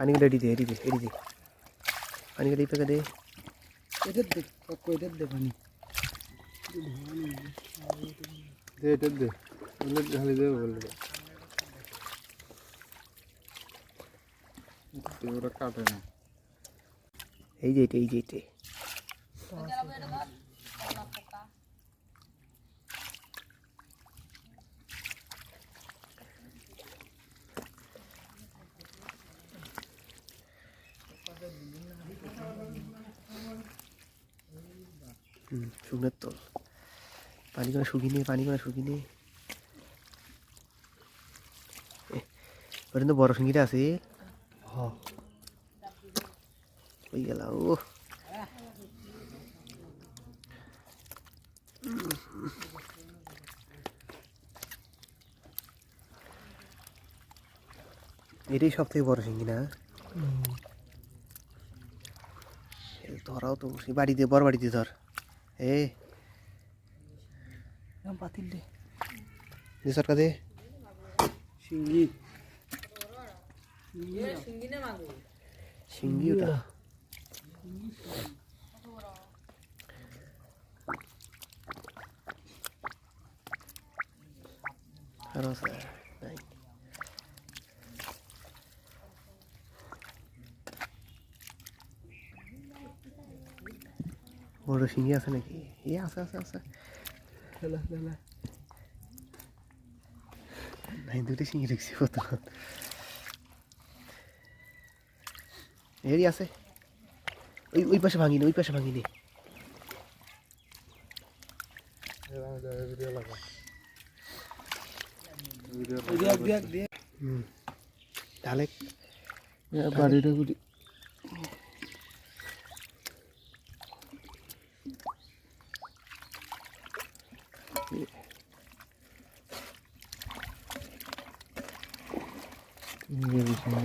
পানি। করে এডি দে। এডি দে এডি দে পানি করে পেকে ওরা কাটে না। এই যে এটা এই যে হুম শুকনের তোল পানি করে শুকিয়ে নে পানি করে শুকিয়ে নে। এ, ওটা তো বড় শিঙ্গিটা আছে। ওই গেল ও। এটাই সব থেকে বড় শিঙ্গি না? ধরাও তো সেই বাড়িতে বড় বাড়িতে ধর। এ পাতিল দে যে সরকার দে শিঙ্গি শিঙ্গি ওটা আরও আছে নাই বড় শিঙ্গি আছে নাকি? এ আছে আছে আছে। নাই দুটো শিঙ্গি রেখেছি কত এরই আছে। ওই ওই পাশে ভাঙিনি ওই পাশে ভাঙিনি। ভিডিও লাগা นี่เยอะใช่ไหม